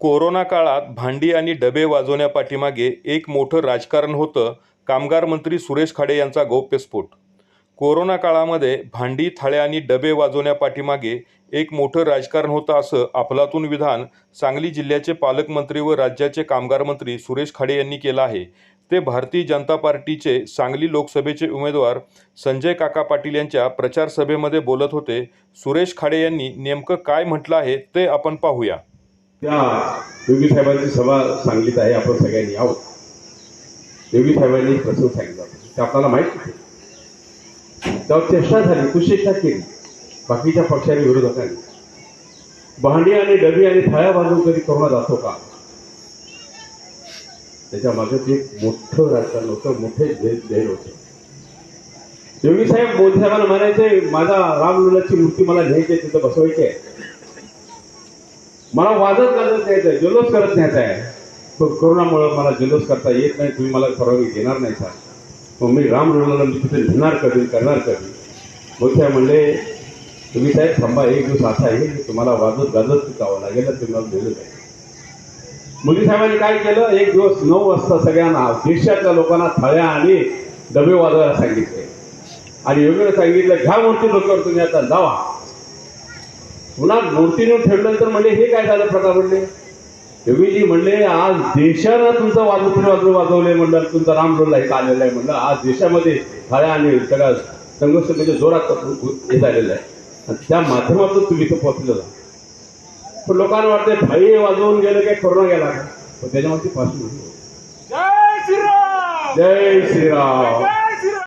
Corona काळात भांडी आणि डबे वाजवण्यापाठीमागे एक मोठं राजकारण होतं कामगार मंत्री सुरेश खाडे यांचा गौप्यस्फोट. कोरोना काळामध्ये भांडी थाळ्या आणि डबे वाजवण्यापाठीमागे एक मोठं राजकारण होतं असं अफलातून विधान सांगली जिल्ह्याचे पालकमंत्री व राज्याचे कामगार मंत्री सुरेश खाडे यांनी केलं आहे. ते भारतीय जनता पार्टीचे सांगली लोकसभेचे उमेदवार संजय काका पाटील यांच्या प्रचारसभेमध्ये बोलत होते. सुरेश खाडे यांनी नेमकं काय म्हटलं आहे ते आपण पाहूया. त्या योगी साहेबांची सभा सांगलीत आहे आपण सगळ्यांनी आहोत. योगी साहेबांनी प्रसंग सांगितला ते आपल्याला माहीत नाही त्यावर चेष्टा झाली कुशेष्टा केली. बाकीच्या पक्षाने विरोधकांनी भांडी आणि डबी आणि थाळ्या बाजू कधी करोना जातो का? त्याच्यामागे ते मोठं राजकारण होतं मोठे झेल झेल होते. योगी साहेब मोदी साहेबांना म्हणायचे माझा रामलुलाची मूर्ती मला घ्यायची तिथं बसवायची आहे. मला वाजत गाजत न्यायचं आहे जल्लोष करत न्यायचा आहे. पण कोरोनामुळं मला जल्लोष करता येत नाही तुम्ही मला परवानगी देणार नाही का मग मी राम रुग्णाला मी तिथे घेणार कधी करणार कधी? मोदी म्हणले तुम्ही साहेब थांबा एक दिवस असा आहे की तुम्हाला वाजत गाजत चुकावं लागेल तुम्हाला तुम्ही मला दिलं पाहिजे मुली साहेबांनी काय केलं? एक दिवस नऊ वाजता सगळ्यांना देशातल्या लोकांना थाळ्या आणि डबे वाजवायला सांगितले. आणि योग्य सांगितलं घ्या मूर्ती डोक्यावर तुम्ही आता जावा पुन्हा मूर्ती नेऊन ठेवल्यानंतर म्हणले हे काय झालं प्रकार म्हणले योगीजी म्हणले आज देशानं तुमचं वाजवून वाजवून वाजवलंय म्हणलं तुमचा रामडोला इथं आलेला आहे म्हणलं. आज देशामध्ये थाळ्या आणि सगळ्या संघर्ष म्हणजे जोरात हे झालेलं आहे. आणि त्या माध्यमातून तुम्ही इथं पोहोचलेला पण लोकांना वाटते थाळी वाजवून गेलं काय? कोरोना गेला का? पण त्याच्यामध्ये पासून जय श्रीराम! जय श्रीराम!